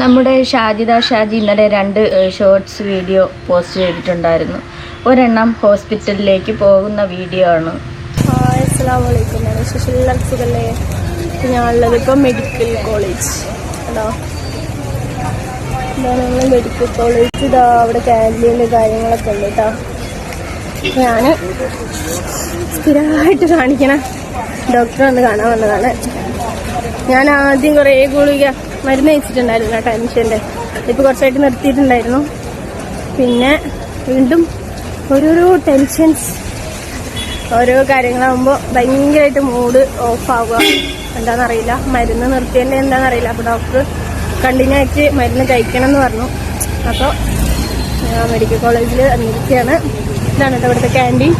നമ്മുടെ ഷാജിദ ഷാജി ഇന്നലെ രണ്ട് ഷോർട്സ് വീഡിയോ പോസ്റ്റ് ചെയ്തിട്ടുണ്ടായിരുന്നു. ഒരെണ്ണം ഹോസ്പിറ്റലിലേക്ക് പോകുന്ന വീഡിയോ ആണ്. സുഖല്ലേ? ഞാനുള്ളത് ഇപ്പോൾ മെഡിക്കൽ കോളേജ് ഹലോ ഇതാണ് മെഡിക്കൽ കോളേജ് ഇതാ അവിടെ ക്യാന്റീന്റെ കാര്യങ്ങളൊക്കെ ഉണ്ട് കേട്ടോ ഞാൻ സ്ഥിരമായിട്ട് കാണിക്കണ ഡോക്ടറെ ഒന്ന് കാണാൻ വന്നതാണ്. ഞാൻ ആദ്യം കുറേ ഗുളിക മരുന്ന് കഴിച്ചിട്ടുണ്ടായിരുന്നു കേട്ടോ ടെൻഷന്റെ ഇപ്പോൾ കുറച്ചായിട്ട് നിർത്തിയിട്ടുണ്ടായിരുന്നു. പിന്നെ വീണ്ടും ഓരോരോ ടെൻഷൻസ് ഓരോ കാര്യങ്ങളാകുമ്പോൾ ഭയങ്കരമായിട്ട് മൂഡ് ഓഫ് ആവുക. എന്താണെന്നറിയില്ല മരുന്ന് നിർത്തിയല്ലേ എന്താണെന്നറിയില്ല അപ്പോൾ ഡോക്ടർ കണ്ടിന്യൂ ആയിട്ട് മരുന്ന് കഴിക്കണം എന്ന് പറഞ്ഞു അപ്പോൾ മെഡിക്കൽ കോളേജിൽ വന്നിരിക്കുകയാണ്. ഇതാണ് കേട്ടോ ഇവിടുത്തെ ക്യാന്റീൻ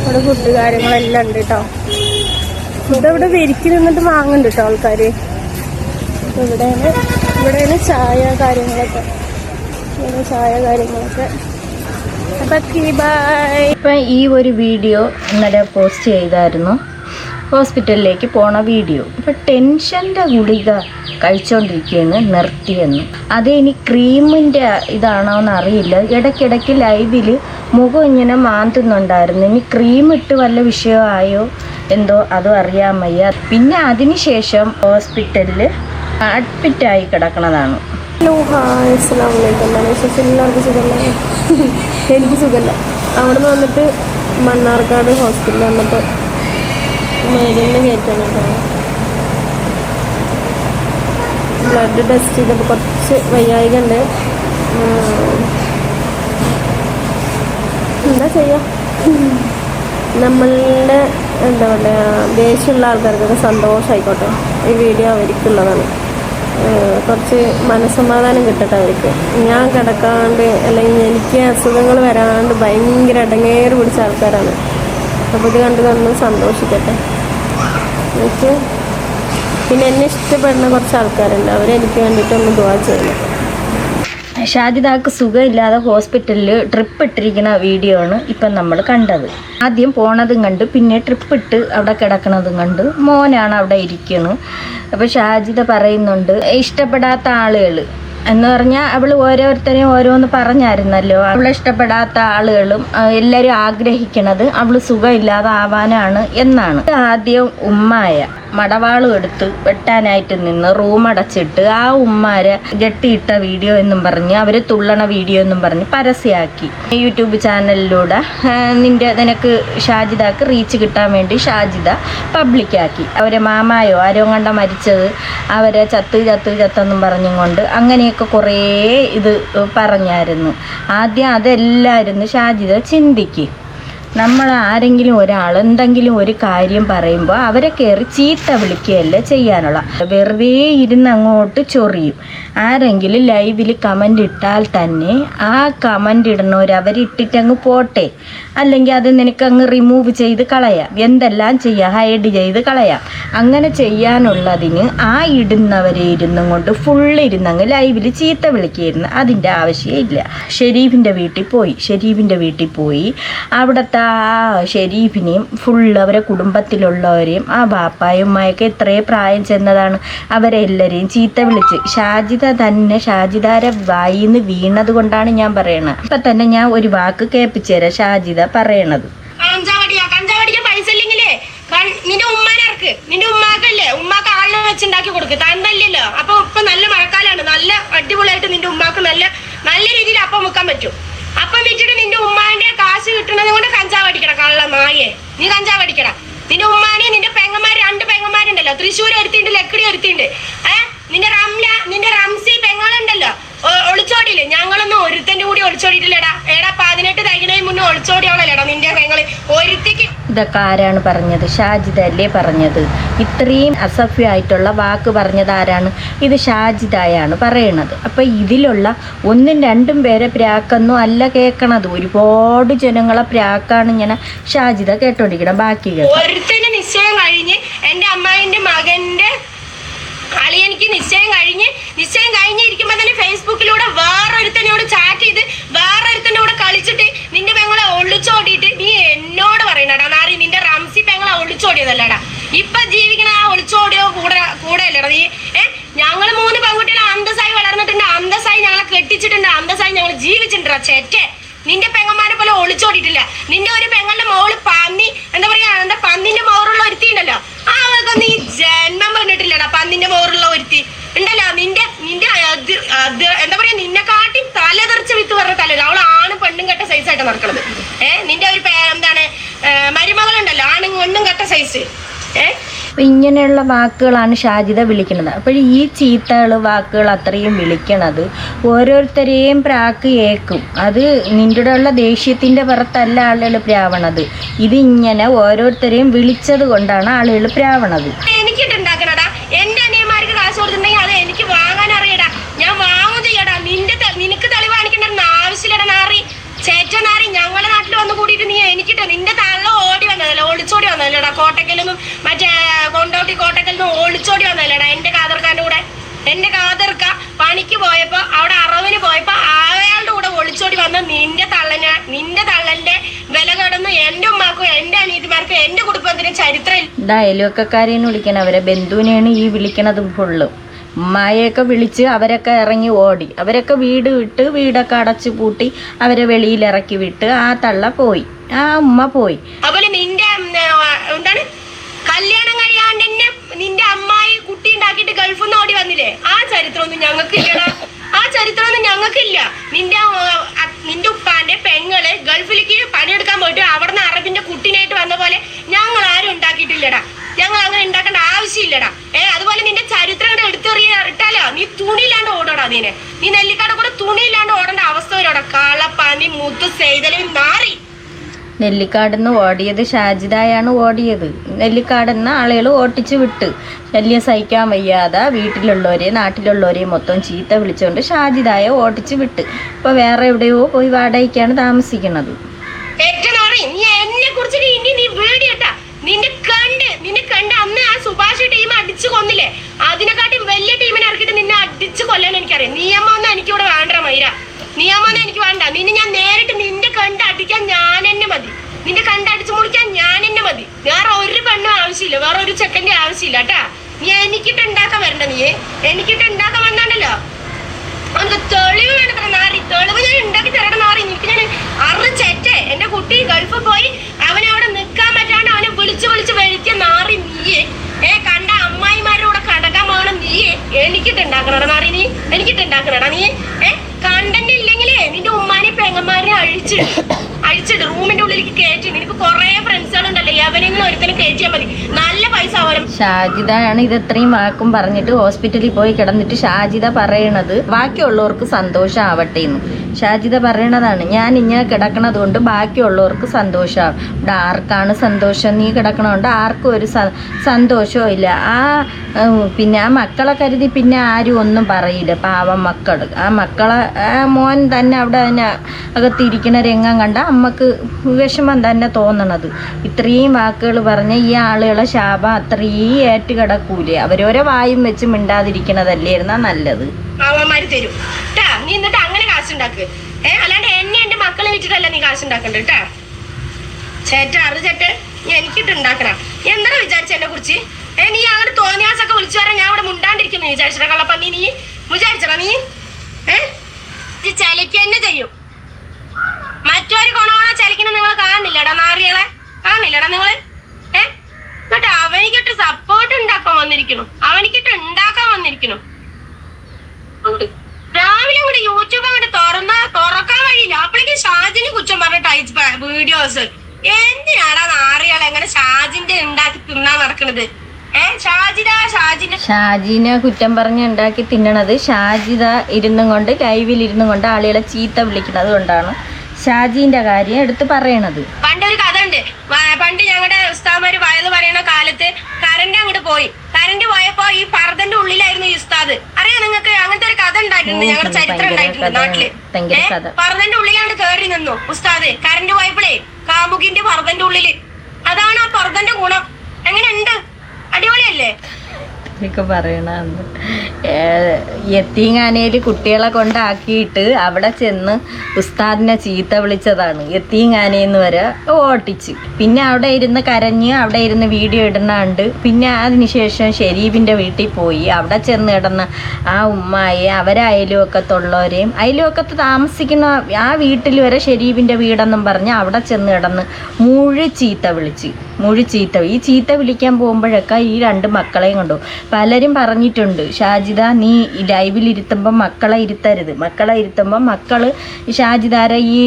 ഇവിടെ ഫുഡ് കാര്യങ്ങളെല്ലാം ഉണ്ട് കേട്ടോ. ഫുഡ് ഇവിടെ വെരിക്കി നിന്നിട്ട് വാങ്ങുന്നുണ്ട് കേട്ടോ ആൾക്കാർ ഇവിടെയാണ് ഇവിടെയാണ് ചായ കാര്യങ്ങളൊക്കെ. ഇവിടെ ചായ കാര്യങ്ങളൊക്കെ. ഇപ്പം ഈ ഒരു വീഡിയോ ഇന്നലെ പോസ്റ്റ് ചെയ്തായിരുന്നു. ഹോസ്പിറ്റലിലേക്ക് പോണ വീഡിയോ. ഇപ്പം ടെൻഷന്റെ ഗുളിക കഴിച്ചുകൊണ്ടിരിക്കുകയാണ് നിർത്തിയെന്ന്. അത് ഇനി ക്രീമിന്റെ ഇതാണോ എന്ന് അറിയില്ല. ഇടയ്ക്കിടയ്ക്ക് ലൈവിൽ മുഖം ഇങ്ങനെ മാന്തുന്നുണ്ടായിരുന്നു. ഇനി ക്രീം ഇട്ട് വല്ല വിഷയമായോ എന്തോ അതും അറിയാൻ വയ്യ. പിന്നെ അതിനുശേഷം ഹോസ്പിറ്റലിൽ അഡ്മിറ്റായി കിടക്കണതാണ്. ഹലോ ഹായ് അസ്സാം എല്ലാവർക്കും സുഖമല്ലേ എനിക്ക് സുഖമല്ല അവിടെ നിന്ന് വന്നിട്ട് മണ്ണാർക്കാട് ഹോസ്പിറ്റലിൽ വന്നിട്ട് മരുന്ന് കയറ്റാൻ ബ്ലഡ് ടെസ്റ്റ് ചെയ്തപ്പോൾ കുറച്ച് വയ്യായിക ഉണ്ട് എന്താ ചെയ്യുക നമ്മളുടെ എന്താ പറയുക ദേഷ്യമുള്ള ആൾക്കാർക്കൊക്കെ സന്തോഷമായിക്കോട്ടെ ഈ വീഡിയോ അവർക്കുള്ളതാണ് കുറച്ച് മനസ്സമാധാനം കിട്ടട്ടെ അവർക്ക്. ഞാൻ കിടക്കാണ്ട് അല്ലെങ്കിൽ എനിക്ക് അസുഖങ്ങൾ വരാണ്ട് ഭയങ്കര ഇടങ്ങേറ് പിടിച്ച ആൾക്കാരാണ്. അപ്പോൾ ഇത് കണ്ട് കണ്ട് സന്തോഷിക്കട്ടെ. എനിക്ക് പിന്നെ എന്നെ ഇഷ്ടപ്പെടുന്ന കുറച്ച് ആൾക്കാരുണ്ട്. അവരെനിക്ക് വേണ്ടിയിട്ടൊന്ന് ദുവാ ചെയ്യണം. ഷാജിദാക്ക് സുഖമില്ലാതെ ഹോസ്പിറ്റലിൽ ട്രിപ്പ് ഇട്ടിരിക്കുന്ന വീഡിയോ ആണ് ഇപ്പം നമ്മൾ കണ്ടത്. ആദ്യം പോണതും കണ്ട് പിന്നെ ട്രിപ്പ് ഇട്ട് അവിടെ കിടക്കണതും കണ്ട് മോനാണ് അവിടെ ഇരിക്കുന്നത് അപ്പോൾ ഷാജിദ പറയുന്നുണ്ട് ഇഷ്ടപ്പെടാത്ത ആളുകൾ എന്ന് പറഞ്ഞാൽ അവൾ ഓരോരുത്തരെയും ഓരോന്ന് പറഞ്ഞായിരുന്നല്ലോ. അവൾ ഇഷ്ടപ്പെടാത്ത ആളുകളും എല്ലാവരും ആഗ്രഹിക്കണത് അവൾ സുഖമില്ലാതെ ആവാനാണ് എന്നാണ്. ആദ്യം ഉമ്മായ. മടവാളും എടുത്ത് വെട്ടാനായിട്ട് നിന്ന് റൂം അടച്ചിട്ട് ആ ഉമ്മാരെ ഗട്ടിയിട്ട വീഡിയോ എന്നും പറഞ്ഞ് അവർ തുള്ളണ വീഡിയോ എന്നും പറഞ്ഞ് പരസ്യമാക്കി. യൂട്യൂബ് ചാനലിലൂടെ നിന്റെ നിനക്ക് ഷാജിദാക്ക് റീച്ച് കിട്ടാൻ വേണ്ടി ഷാജിദ പബ്ലിക്കാക്കി അവരെ മാമായോ ആരോ കണ്ട മരിച്ചത് അവരെ ചത്ത് ചത്ത് ചത്തെന്നും പറഞ്ഞും കൊണ്ട് അങ്ങനെയൊക്കെ കുറേ ഇത് പറഞ്ഞായിരുന്നു. ആദ്യം അതെല്ലായിരുന്നു ഷാജിദ ചിന്തിക്ക്. നമ്മൾ ആരെങ്കിലും ഒരാൾ എന്തെങ്കിലും ഒരു കാര്യം പറയുമ്പോൾ അവരെ കയറി ചീത്ത വിളിക്കുകയല്ല ചെയ്യാനുള്ള. വെറുതെ ഇരുന്ന് അങ്ങോട്ട് ചൊറിയും. ആരെങ്കിലും ലൈവിൽ കമന്റ് ഇട്ടാൽ തന്നെ ആ കമന്റ് ഇടുന്നവർ അവരിട്ടിട്ടങ്ങ് പോട്ടെ. അല്ലെങ്കിൽ അത് നിനക്ക് അങ്ങ് റിമൂവ് ചെയ്ത് കളയാം. എന്തെല്ലാം ചെയ്യാം? ഹൈഡ് ചെയ്ത് കളയാം. അങ്ങനെ ചെയ്യാനുള്ളതിന് ആ ഇടുന്നവരെ ഇരുന്നും കൊണ്ട് ഫുള്ള് ഇരുന്നങ്ങ് ലൈവിൽ ചീത്ത വിളിക്കുകയായിരുന്നു അതിന്റെ ആവശ്യമില്ല ഷെരീഫിന്റെ വീട്ടിൽ പോയി. ഷെരീഫിന്റെ വീട്ടിൽ പോയി. അവിടുത്തെ ആ ഷെരീഫിനെയും ഫുള്ള് അവരെ കുടുംബത്തിലുള്ളവരെയും ആ ബാപ്പായുമായൊക്കെ എത്രയും പ്രായം ചെന്നതാണ് അവരെ എല്ലാവരെയും ചീത്ത വിളിച്ച്. ഷാജിത തന്നെ ഷാജിതാരെ വായിന്ന് വീണത് കൊണ്ടാണ് ഞാൻ പറയണത്. ഇപ്പം തന്നെ ഞാൻ ഒരു വാക്ക് കേൾപ്പിച്ചു തരാം. ഷാജിദ പറയണത് നിന്റെ ഉമ്മാനെ ഇറക്ക്. നിന്റെ ഉമ്മാക്കല്ലേ ഉമ്മാക്ക് ആളിനെ വെച്ചുണ്ടാക്കി കൊടുക്ക്. തന്നല്ലല്ലോ അപ്പൊ ഇപ്പൊ നല്ല മഴക്കാലാണ്. നല്ല അടിപൊളിയായിട്ട് നിന്റെ ഉമ്മാക്ക് നല്ല നല്ല രീതിയിൽ അപ്പം വെക്കാൻ പറ്റും. അപ്പം വെച്ചിട്ട് നിന്റെ ഉമ്മാന്റെ കാശ് കിട്ടണത് കൊണ്ട് കഞ്ചാവ് അടിക്കണം കള്ള നായേ. നീ കഞ്ചാവ് അടിക്കണം നിന്റെ ഉമ്മാനെ നിന്റെ പെങ്ങന്മാർ രണ്ട് പെങ്ങന്മാരുണ്ടല്ലോ. തൃശ്ശൂർ ഒരുത്തിണ്ട് ലക്കിടി ഒരുത്തിണ്ട്. ഏഹ് നിന്റെ റംല നിന്റെ റംസി പെങ്ങളുണ്ടല്ലോ. ഒളിച്ചോടിയില്ലേ? ഞങ്ങളൊന്നും ഒരുത്തന്റെ കൂടി ഒളിച്ചോടിയിട്ടില്ലടാ. ഏടാ പതിനെട്ട് തൈകിനായി മുന്നേ ഒളിച്ചോടിയോളല്ലേടാ നിന്റെ പെങ്ങൾ ഒരുത്തിക്ക് ഇതൊക്കെ ആരാണ് പറഞ്ഞത്? ഷാജിദ അല്ലേ പറഞ്ഞത്? ഇത്രയും അസഭ്യമായിട്ടുള്ള വാക്ക് പറഞ്ഞത് ആരാണ്? ഇത് ഷാജിദായാണ് പറയണത്. അപ്പം ഇതിലുള്ള ഒന്നും രണ്ടും പേരെ പ്രാക്കൊന്നും അല്ല കേൾക്കണത് ഒരുപാട് ജനങ്ങളെ പ്രാക്കാണ് ഇങ്ങനെ ഷാജിദ കേട്ടോണ്ടിരിക്കണം ബാക്കി കേൾക്കാം. ഒരുത്തന്റെ നിശ്ചയം കഴിഞ്ഞ് എന്റെ അമ്മായിന്റെ മകന്റെ അളിയനിക്ക് നിശ്ചയം കഴിഞ്ഞ് നിശ്ചയം കഴിഞ്ഞിരിക്കുമ്പോ തന്നെ ഫേസ്ബുക്കിലൂടെ വേറൊരുത്തനോട് ചാറ്റ് ചെയ്ത് വേറൊരുത്തനോട് കളിച്ചിട്ട് നിന്റെ പെങ്ങളെ ഒളിച്ചോടിയിട്ട് നീ എന്നോട് പറയണടാ. നാറി നിന്റെ റംസി പെങ്ങളെ ഒളിച്ചോടിയതല്ലടാ. ഇപ്പൊ ജീവിക്കണ ആ ഒളിച്ചോടിയോ കൂടെ കൂടെ അല്ലടാ നീ. ഏ ഞങ്ങൾ മൂന്ന് പെൺകുട്ടികളെ അന്തസ്സായി വളർന്നിട്ടുണ്ട്. അന്തസ്സായി ഞങ്ങളെ കെട്ടിച്ചിട്ടുണ്ട്. അന്തസ്സായി ഞങ്ങൾ ജീവിച്ചിട്ടുണ്ടാ ചേറ്റെ നിന്റെ പെങ്ങന്മാരെ പോലെ ഒളിച്ചോടിയിട്ടില്ല. നിന്റെ ഒരു പെങ്ങളുടെ മോൾ പന്നി എന്താ പറയാ എന്താ പന്നിന്റെ മോറുള്ള ഒരുത്തിയുണ്ടല്ലോ. ആ നീ ജന്മ പറഞ്ഞിട്ടില്ലടാ വേറുള്ള മോറുള്ള ഒരുത്തി. ഉണ്ടല്ലോ നിന്റെ നിന്റെ എന്താ പറയാ നിന്നെ കാട്ടി തല തെറിച്ച് വിത്ത് പറഞ്ഞ തല അവൾ ആണ് പെണ്ണും കെട്ട സൈസ് ആയിട്ട് നടക്കണത്. ഏഹ് നിന്റെ ഒരു എന്താണ് മരുമകൾ മരുമകളുണ്ടല്ലോ ആണും പെണ്ണും കെട്ട സൈസ് അപ്പം ഇങ്ങനെയുള്ള വാക്കുകളാണ് ഷാജിത വിളിക്കുന്നത്. അപ്പോൾ ഈ ചീത്തകൾ വാക്കുകൾ അത്രയും വിളിക്കണത് ഓരോരുത്തരെയും പ്രാക്ക് ഏക്കും. അത് നിന്റെ ഉള്ള ദേഷ്യത്തിന്റെ പുറത്തല്ല ആളുകൾ പ്രാവണത്. ഇതിങ്ങനെ ഓരോരുത്തരെയും വിളിച്ചത് കൊണ്ടാണ് ആളുകൾ പ്രാവണത്. എനിക്കിട്ട് ഉണ്ടാക്കണടാ എന്റെ അനിയന്മാർക്ക് കാശ് കൊടുത്തിട്ടുണ്ടെങ്കിൽ അത് എനിക്ക് വാങ്ങാൻ അറിയടാ ഞാൻ വാങ്ങും ചെയ്യടാ നിന്റെ തെ- നിനക്ക് തെളിവ് കാണിക്കേണ്ട ആവശ്യമില്ലടാ നാറി ചേറ്റ നാറി ഞങ്ങളെ നാട്ടിൽ വന്ന് കൂടിയിട്ട് നീ എനിക്കിട്ട് നിന്റെ തള്ള ഓടി വന്നതല്ല ഒളിച്ചോടി വന്നതല്ലടാ കോട്ടക്കലൊന്നും മറ്റേ കൊണ്ടോട്ടി കോട്ടക്കലൊന്നും ഒളിച്ചോടി വന്നതല്ലടാ എന്റെ കാതർക്കാന്റെ കൂടെ എന്റെ കാതർക്ക പണിക്ക് പോയപ്പോ അവിടെ അറവിന് പോയപ്പോ അയാളുടെ കൂടെ ഒളിച്ചോടി വന്ന നിന്റെ തള്ളന് നിന്റെ തള്ളന്റെ വില കടന്ന് എന്റെ ഉമ്മാക്കും എന്റെ അനിയത്തിമാർക്കും എന്റെ കുടുംബത്തിന് ചരിത്രം അയൽവക്കക്കാരെന്ന് വിളിക്കണം അവരെ. ബന്ധുവിനെയാണ് ഈ വിളിക്കണത് ഫുള്ളും. ഉമ്മായെയൊക്കെ വിളിച്ച് അവരൊക്കെ ഇറങ്ങി ഓടി. അവരൊക്കെ വീട് വിട്ട് വീടൊക്കെ അടച്ചു പൂട്ടി അവരെ വെളിയിൽ ഇറക്കി വിട്ട് ആ തള്ള പോയി. ആ ഉമ്മ പോയി. അതുപോലെ നിന്റെ എന്താണ്? കല്യാണം ഉണ്ടാക്കിയിട്ട് ഗൾഫിൽ നിന്ന് ഓടി വന്നില്ലേ? ആ ചരിത്രമൊന്നും ഞങ്ങൾക്കില്ലടാ ആ ചരിത്രമൊന്നും ഞങ്ങൾക്കില്ല നിന്റെ നിന്റെ ഉപ്പാന്റെ പെങ്ങൾ ഗൾഫിലേക്ക് പണിയെടുക്കാൻ പോയിട്ട് അവിടുന്ന് അറബിന്റെ കുട്ടീനായിട്ട് വന്ന പോലെ ഞങ്ങൾ ആരും ഉണ്ടാക്കിയിട്ടില്ലടാ. ഞങ്ങൾ അങ്ങനെ ഉണ്ടാക്കേണ്ട ആവശ്യമില്ലടാ. ഏ അതുപോലെ നിന്റെ ചരിത്രം കൂടെ എടുത്തെറിയ ഇട്ടാലോ? നീ തുണിയില്ലാണ്ട് ഓടടാ നീനെ നീ നെല്ലിക്കാട് കൂടെ തുണിയില്ലാണ്ട് ഓടേണ്ട അവസ്ഥ വരോടാ കാളപ്പാനി മുത്ത് സെയ്തലും നാറി നെല്ലിക്കാടുന്ന് ഓടിയത് ഷാജിദായാണ് ഓടിയത് നെല്ലിക്കാടുന്ന് ആളുകൾ ഓട്ടിച്ച് വിട്ട്. ശല്യം സഹിക്കാൻ വയ്യാതെ വീട്ടിലുള്ളവരെ നാട്ടിലുള്ളവരെ മൊത്തം ചീത്ത വിളിച്ചുകൊണ്ട് ഷാജിദായ ഓട്ടിച്ച് വിട്ട്. ഇപ്പോൾ വേറെ എവിടെയോ പോയി വാടകയ്ക്കാണ് താമസിക്കുന്നത്. അതിനെക്കാട്ടി വലിയ ടീമിനെ നിന്നെ കൊല്ലാൻ എനിക്കറിയാം. നിയമമൊന്നും എനിക്കിവിടെ വേണ്ട മൈര. നിയമമൊന്നും എനിക്ക് വേണ്ട. നിന്നെ ഞാൻ നേരിട്ട് നിന്റെ കണ്ട് അടിക്കാൻ ഞാൻ എന്നെ മതി. നിന്റെ കണ്ടടിച്ചു മുടിക്കാൻ ഞാൻ എന്നെ മതി. വേറെ ഒരു പെണ്ണും ആവശ്യമില്ല. വേറെ ഒരു ചെക്കന്റെ ആവശ്യമില്ല കേട്ടാ. നീ എനിക്കിട്ട് ഉണ്ടാക്കാൻ വരണ്ട നീ. എനിക്കിട്ട് ഉണ്ടാക്കാൻ വന്നാണ്ടല്ലോ. അവനക്ക് തെളിവ് വേണ്ടത്ര നാറി തെളിവ് ഞാൻ ഉണ്ടാക്കി തരണം നാറി നിനക്ക് ഞാൻ അറിച്ചേറ്റേ എന്റെ കുട്ടി ഗൾഫ് പോയി. അവനെ അവിടെ നിൽക്കാൻ പറ്റാണ്ട് അവനെ വിളിച്ച് വിളിച്ച് വലിച്ച നാറി നീയെ. ഏ കണ്ട അമ്മായിമാരുടെ കൂടെ കടക്കാൻ പോകണം നീയെ. എനിക്കിട്ട് ഉണ്ടാക്കണടാ നാറി നീ. എനിക്കിട്ട് ഉണ്ടാക്കണടാ നീ ഏ കണ്ടന്റ് ഇല്ലെങ്കിലേ നിന്റെ ഉമ്മാനെ പെങ്ങന്മാരെ അഴിച്ചിട് റൂമിന്റെ ഉള്ളിലേക്ക് കയറ്റി നിനക്ക് കൊറേ ഫ്രണ്ട്സുകളുണ്ടല്ലോ എവനെങ്കിലും ഒരുത്തനെ കയറ്റിയാൽ മതി. നല്ല പൈസ അവരും ഷാജിദയാണ് ഇത് ഇത്രയും വാക്കും പറഞ്ഞിട്ട് ഹോസ്പിറ്റലിൽ പോയി കിടന്നിട്ട് ഷാജിദ പറയണത്. ബാക്കിയുള്ളവർക്ക് സന്തോഷം ആവട്ടെ എന്ന് ഷാജിദ പറയണതാണ് ഞാൻ ഇങ്ങനെ കിടക്കണത് കൊണ്ട് ബാക്കിയുള്ളവർക്ക് സന്തോഷമാണ് ഇവിടെ ആർക്കാണ് സന്തോഷം. നീ കിടക്കണതുകൊണ്ട് ആർക്കും ഒരു സന്തോഷവും ഇല്ല. ആ പിന്നെ ആ മക്കളെ കരുതി പിന്നെ ആരും ഒന്നും പറയില്ല. പാവം മക്കൾ ആ മക്കളെ മോൻ തന്നെ അവിടെ തന്നെ അകത്തിരിക്കുന്ന രംഗം കണ്ട അമ്മയ്ക്ക് വിഷമം തന്നെ തോന്നണത്. ഇത്രയും വാക്കുകൾ പറഞ്ഞ ഈ ആളുകളെ ശാപം അത്രയും ഏറ്റുകിടക്കൂലേ. അവരോരോ വായും വെച്ച് മിണ്ടാതിരിക്കണതല്ലായിരുന്നാ നല്ലത്. തരും. നീ എന്നിട്ട് കാശുണ്ടാക്ക്. ഏ അല്ലാണ്ട് എന്നെ എന്റെ മക്കളെ വെച്ചിട്ടല്ല നീ കാശുണ്ടാക്കണ്ട കേട്ടാ ചേട്ടാ അറു ചേട്ട് നീ എനിക്കിട്ട് ഉണ്ടാക്കണം എന്താ വിചാരിച്ച എന്നെ കുറിച്ച്? ഏ നീ അങ്ങനെ തോന്നിയാസൊക്കെ വിളിച്ചു പറയാൻ ഞാൻ ഇവിടെ മുണ്ടാണ്ടിരിക്കുന്നു വിചാരിച്ചിട്ട. കള്ളപ്പന്നി നീ വിചാരിച്ചടാ നീ. ഏ? ഇത് എന്നെ ചെയ്യും. മറ്റൊരു കൊണോണ ചലിക്കണ നിങ്ങൾ കാണുന്നില്ലടാ നാറികളെ കാണുന്നില്ലടാ നിങ്ങൾ? ഏ? അവനിക്കിട്ട് സപ്പോർട്ട് ഉണ്ടാക്കാൻ വന്നിരിക്കണു അവനിക്കിട്ട് ഉണ്ടാക്കാൻ വന്നിരിക്കുന്നു. ഉണ്ട്. ഇവിടെ യൂട്യൂബ് അങ്ങോട്ട് തുറന്ന തുറക്കാൻ വഴിയില്ല അപ്പോഴേക്കും ഷാജിന് കുറ്റം അയച്ച വീഡിയോസ് എന്തിനാടാ നാറികളെ എങ്ങനെ ഷാജിന്റെ ഉണ്ടാക്കി തിന്നാൻ നടക്കണത്? ഷാജിനെ കുറ്റം പറഞ്ഞ് ഉണ്ടാക്കി തിന്നണത് ഷാജിത ഇരുന്നും കൊണ്ട് ലൈവിൽ ഇരുന്നും കൊണ്ട് ആളുകളെ ചീത്ത വിളിക്കുന്നത് കൊണ്ടാണ് ഷാജിന്റെ കാര്യം എടുത്ത് പറയണത്. പണ്ടൊരു കഥ ഉണ്ട്. പണ്ട് ഞങ്ങളുടെ ഉസ്താമാര് വയത് പറയുന്ന കാലത്ത് കറണ്ട് അങ്ങോട്ട് പോയി. കറണ്ട് പോയപ്പോ ഈ പർദ്ദന്റെ ഉള്ളിലായിരുന്നു ഈ ഉസ്താദ്. അറിയാം നിങ്ങൾക്ക്? അങ്ങനത്തെ ഒരു കഥ ഉണ്ടായിട്ടുണ്ട്. ഞങ്ങളുടെ ചരിത്രം ഉണ്ടായിട്ടുണ്ട് നാട്ടിൽ. പർദ്ദന്റെ ഉള്ളിലാണ് കേറി നിന്നു ഉസ്താദ്. കറന്റ് പോയപ്പോഴേ കാമുകിന്റെ പർദ്ദന്റെ ഉള്ളിൽ. അതാണ് ആ പർദ്ദന്റെ ഗുണം. എങ്ങനെയുണ്ട്? അടിപൊളിയല്ലേ? ഒക്കെ പറയണമെന്ന് എത്തീങ്ങാനയിൽ കുട്ടികളെ കൊണ്ടാക്കിയിട്ട് അവിടെ ചെന്ന് ഉസ്താദിനെ ചീത്ത വിളിച്ചതാണ്. എത്തീങ്ങാനയെന്ന് വരെ ഓട്ടിച്ച്. പിന്നെ അവിടെ ഇരുന്ന് കരഞ്ഞ് അവിടെ ഇരുന്ന് വീഡിയോ ഇടുന്നുണ്ട് പിന്നെ അതിനുശേഷം ഷെരീഫിന്റെ വീട്ടിൽ പോയി. അവിടെ ചെന്ന് കിടന്ന് ആ ഉമ്മായെ അവരെ അയലുവക്കത്തുള്ളവരെയും അയലുവക്കത്ത് താമസിക്കുന്ന ആ വീട്ടിൽ വരെ ഷെരീഫിന്റെ വീടെന്നും പറഞ്ഞ് അവിടെ ചെന്ന് കിടന്ന് മുഴു ചീത്ത വിളിച്ച്. മുഴു ചീത്ത ഈ ചീത്ത വിളിക്കാൻ പോകുമ്പോഴൊക്കെ ഈ രണ്ട് മക്കളെയും കൊണ്ടു. പലരും പറഞ്ഞിട്ടുണ്ട് ഷാജിദ നീ ലൈവിൽ ഇരുത്തുമ്പോൾ മക്കളെ ഇരുത്തരുത്. മക്കളെ ഇരുത്തുമ്പോൾ മക്കൾ ഷാജിദാരെ ഈ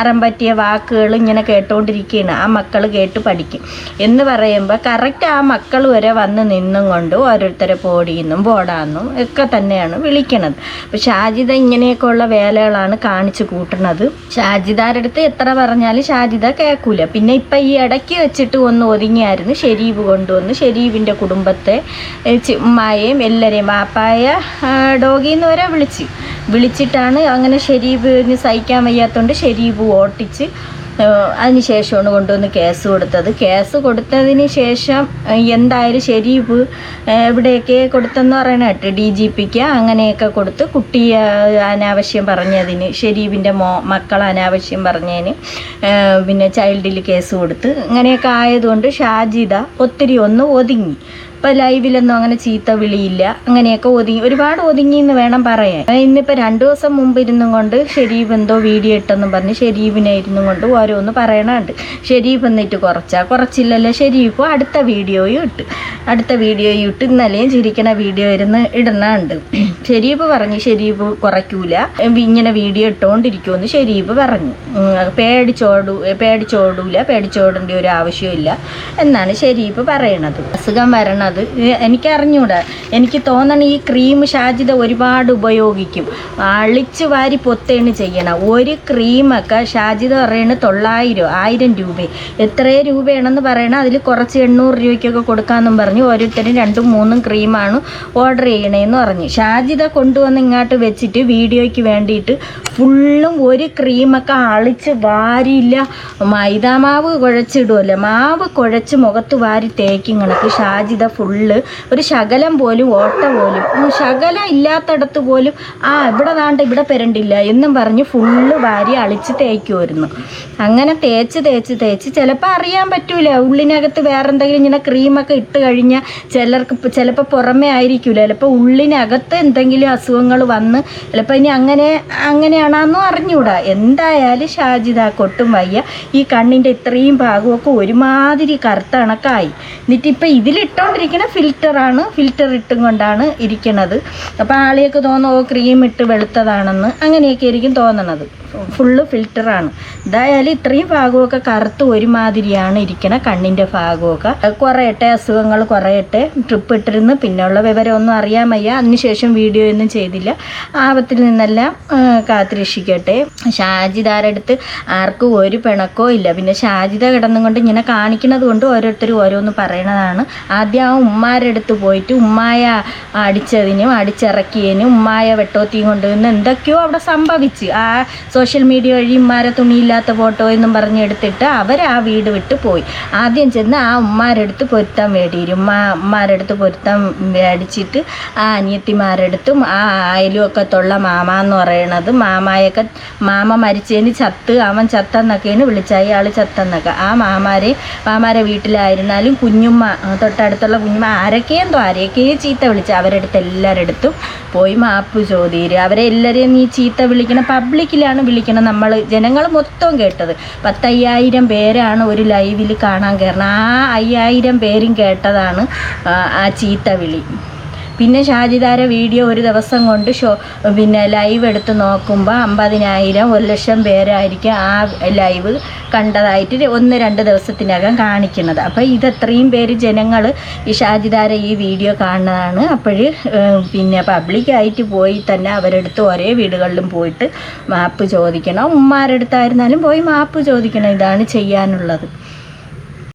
അറം പറ്റിയ വാക്കുകൾ ഇങ്ങനെ കേട്ടുകൊണ്ടിരിക്കുകയാണ് ആ മക്കൾ കേട്ട് പഠിക്കും. എന്ന് പറയുമ്പോൾ കറക്റ്റ് ആ മക്കൾ വരെ വന്ന് നിന്നും കൊണ്ട് ഓരോരുത്തരെ പോടിയെന്നും പോടാന്നും ഒക്കെ തന്നെയാണ് വിളിക്കണത്. അപ്പോൾ ഷാജിദ ഇങ്ങനെയൊക്കെയുള്ള വേലകളാണ് കാണിച്ചു കൂട്ടുന്നത് ഷാജിദാരടുത്ത് എത്ര പറഞ്ഞാലും ഷാജിദ കേൾക്കൂല. പിന്നെ ഇപ്പം ഈ ഇടയ്ക്ക് വെച്ചിട്ട് ഒന്ന് ഒതുങ്ങിയായിരുന്നു. ഷെരീഫ് കൊണ്ടുവന്ന്. ഷെരീഫിന്റെ കുടുംബത്തെ ഉമ്മായെയും എല്ലാവരെയും വാപ്പായ ഡോഗിന്ന് വരെ വിളിച്ച്. വിളിച്ചിട്ടാണ് അങ്ങനെ ഷെരീഫിന് സഹിക്കാൻ വയ്യാത്തതുകൊണ്ട് ഷെരീഫ് ഓട്ടിച്ച് ഏഹ് അതിന് ശേഷമാണ് കൊണ്ടുവന്ന് കേസ് കൊടുത്തത്. കേസ് കൊടുത്തതിന് ശേഷം എന്തായാലും ശരി എവിടെയൊക്കെ കൊടുത്തെന്ന് പറയണ കേട്ട് ഡി ജി പിക്ക് അങ്ങനെയൊക്കെ കൊടുത്ത് കുട്ടിയെ അനാവശ്യം പറഞ്ഞതിന് ഷെരീഫിന്റെ മോ മക്കൾ അനാവശ്യം പറഞ്ഞതിന് പിന്നെ ചൈൽഡിൽ കേസ് കൊടുത്ത് അങ്ങനെയൊക്കെ ആയതുകൊണ്ട് ഷാജിദ ഒത്തിരി ഒന്ന് ഒതുങ്ങി. ഇപ്പം ലൈവിലൊന്നും അങ്ങനെ ചീത്ത വിളിയില്ല. അങ്ങനെയൊക്കെ ഒതുങ്ങി ഒരുപാട് ഒതുങ്ങി എന്ന് വേണം പറയാൻ. ഇന്നിപ്പോൾ രണ്ടു ദിവസം മുമ്പ് ഇരുന്നും കൊണ്ട് ഷെരീഫ് എന്തോ വീഡിയോ ഇട്ടെന്നും പറഞ്ഞ് ഷെരീഫിനെ ഇരുന്നും കൊണ്ട് ഓരോന്ന് പറയണുണ്ട്. ഷെരീഫ് എന്നിട്ട് കുറച്ചാ കുറച്ചില്ലല്ലോ ഷെരീഫ് അടുത്ത വീഡിയോയും ഇട്ട്. അടുത്ത വീഡിയോയും ഇട്ട് ഇന്നലെയും ചിരിക്കണ വീഡിയോ ഇരുന്ന് ഇടുന്നുണ്ട്. ഷെരീഫ് പറഞ്ഞു ഷെരീഫ് കുറയ്ക്കൂല. ഇങ്ങനെ വീഡിയോ ഇട്ടുകൊണ്ടിരിക്കുമെന്ന് ഷെരീഫ് പറഞ്ഞു. പേടിച്ചോടൂ പേടിച്ചോടു പേടിച്ചോടൂല പേടിച്ചോടേണ്ട ഒരു ആവശ്യമില്ല എന്നാണ് ഷെരീഫ് പറയണത്. അസുഖം വരണത് ഏ- എനിക്കറിഞ്ഞൂടാ. എനിക്ക് തോന്നണ ഈ ക്രീം ഷാജിത ഒരുപാട് ഉപയോഗിക്കും. അളിച്ച് വാരി പൊത്തേണ് ചെയ്യണം. ഒരു ക്രീമൊക്കെ ഷാജിത പറയണ തൊള്ളായിരം ആയിരം രൂപ. എത്ര രൂപയാണെന്ന് പറയണം. അതിൽ കുറച്ച് എണ്ണൂറ് രൂപയ്ക്കൊക്കെ കൊടുക്കാമെന്നും പറഞ്ഞു ഓരോരുത്തരും രണ്ടും മൂന്നും ക്രീമാണ് ഓർഡർ ചെയ്യണേന്ന് പറഞ്ഞു. ഷാജിത കൊണ്ടുവന്ന് ഇങ്ങോട്ട് വെച്ചിട്ട് വീഡിയോയ്ക്ക് വേണ്ടിയിട്ട് ഫുള്ളും ഒരു ക്രീമൊക്കെ അളിച്ച് വാരിയില്ല. മൈദാമാവ് കുഴച്ചിടുമല്ലോ മാവ് കുഴച്ച് മുഖത്ത് വാരി തേക്കും കണക്ക് ഷാജിത ഫുള്ള് ഒരു ശകലം പോലും ഓട്ട പോലും. ശകലം ഇല്ലാത്തടത്ത് പോലും ആ ഇവിടെ താണ്ട് ഇവിടെ പെരണ്ടില്ല എന്നും പറഞ്ഞ് ഫുള്ള് വാരി അളിച്ച് തേക്കുമായിരുന്നു അങ്ങനെ തേച്ച് തേച്ച് തേച്ച് ചിലപ്പോൾ അറിയാൻ പറ്റൂല ഉള്ളിനകത്ത് വേറെ എന്തെങ്കിലും ഇങ്ങനെ ക്രീമൊക്കെ ഇട്ട് കഴിഞ്ഞാൽ ചിലർക്ക് ചിലപ്പോൾ പുറമേ ആയിരിക്കില്ല ചിലപ്പോൾ ഉള്ളിനകത്ത് എന്തെങ്കിലും അസുഖങ്ങൾ വന്ന് ചിലപ്പോൾ ഇനി അങ്ങനെ അങ്ങനെയാണെന്നും അറിഞ്ഞൂടാ. എന്തായാലും ഷാജിദ കൊട്ടും വയ്യ ഈ കണ്ണിന്റെ ഇത്രയും ഭാഗമൊക്കെ ഒരുമാതിരി കറുത്ത കണക്കായി ഇതിലിട്ടോണ്ടിരിക്കുന്ന ഇതിലിട്ടോണ്ടിരിക്കുന്ന ഫിൽറ്ററാണ് ഫിൽറ്റർ ഇട്ടും കൊണ്ടാണ് ഇരിക്കണത് അപ്പോൾ ആളിയൊക്കെ തോന്നും ഓ ക്രീം ഇട്ട് വെളുത്തതാണെന്ന്. അങ്ങനെയൊക്കെ ആയിരിക്കും തോന്നണത്. ഫുള്ള് ഫിൽറ്ററാണ് എന്തായാലും ഇത്രയും ഭാഗമൊക്കെ കറുത്ത് ഒരുമാതിരിയാണ് ഇരിക്കണ കണ്ണിന്റെ ഭാഗമൊക്കെ. കുറയട്ടെ അസുഖങ്ങൾ കുറയട്ടെ ട്രിപ്പ് ഇട്ടിരുന്ന് പിന്നെയുള്ള വിവരമൊന്നും അറിയാൻ വയ്യ. അതിനുശേഷം വീഡിയോ ഒന്നും ചെയ്തില്ല. ആപത്തിൽ നിന്നെല്ലാം കാത്തിരക്ഷിക്കട്ടെ. ഷാജിദാരടുത്ത് ഷാജിദാരുടെ ആർക്കും ഒരു പിണക്കോ ഇല്ല. പിന്നെ ഷാജിദ കിടന്നുകൊണ്ട് ഇങ്ങനെ കാണിക്കുന്നത് കൊണ്ട് ഓരോരുത്തരും ഓരോന്ന് പറയണതാണ്. ആദ്യം ആ ഉമ്മാരുടെ അടുത്ത് പോയിട്ട് ഉമ്മായ അടിച്ചതിനും അടിച്ചിറക്കിയതിനും ഉമ്മായ വെട്ടോത്തിയും കൊണ്ടുവന്ന് എന്തൊക്കെയോ അവിടെ സംഭവിച്ച്. ആ സോഷ്യൽ മീഡിയ വഴി ഉമ്മാരെ തുണിയില്ലാത്ത ഫോട്ടോ എന്നും പറഞ്ഞെടുത്തിട്ട് അവർ ആ വീട് വിട്ട് പോയി. ആദ്യം ചെന്ന് ആ ഉമ്മാരെടുത്ത് പൊരുത്തം വേടിയിരും ഉമ്മ ഉമ്മാരെടുത്ത് പൊരുത്തം മേടിച്ചിട്ട് ആ അനിയത്തിമാരെടുത്തും ആ അയലുമൊക്കത്തുള്ള മാമ എന്ന് പറയണത്. മാമായൊക്കെ മാമ മരിച്ചതിന് ചത്ത് അവൻ ചത്തെന്നൊക്കെയാണ് വിളിച്ച അയാൾ ചത്തെന്നൊക്കെ. ആ മാമാരെ മാമാരെ വീട്ടിലായിരുന്നാലും കുഞ്ഞുമ്മ തൊട്ടടുത്തുള്ള കുഞ്ഞുമ്മ ആരൊക്കെയെന്തോ ആരെയൊക്കെയും ചീത്ത വിളിച്ച് അവരുടെ അടുത്ത് എല്ലാവരുടെ അടുത്തും പോയി മാപ്പ് ചോദിര് അവരെ എല്ലാവരെയും നീ ചീത്ത വിളിക്കണ പബ്ലിക്കിലാണ് വിളിക്കണം നമ്മൾ ജനങ്ങൾ മൊത്തം കേട്ടത്. പത്തയ്യായിരം പേരാണ് ഒരു ലൈവിൽ കാണാൻ കയറണം ആ അയ്യായിരം പേരും കേട്ടതാണ് ആ ചീത്ത വിളി. പിന്നെ ഷാജിദാര വീഡിയോ ഒരു ദിവസം കൊണ്ട് ഷോ പിന്നെ ലൈവ് എടുത്ത് നോക്കുമ്പോൾ അമ്പതിനായിരം ഒരു ലക്ഷം പേരായിരിക്കും ആ ലൈവ് കണ്ടതായിട്ട് ഒന്ന് രണ്ട് ദിവസത്തിനകം കാണിക്കുന്നത്. അപ്പോൾ ഇതത്രയും പേര് ജനങ്ങൾ ഈ ഷാജിദാര ഈ വീഡിയോ കാണുന്നതാണ്. അപ്പോൾ പിന്നെ പബ്ലിക്കായിട്ട് പോയി തന്നെ അവരെടുത്ത് ഒരേ വീടുകളിലും പോയിട്ട് മാപ്പ് ചോദിക്കണം. ഉമ്മാരെടുത്തായിരുന്നാലും പോയി മാപ്പ് ചോദിക്കണം. ഇതാണ് ചെയ്യാനുള്ളത്.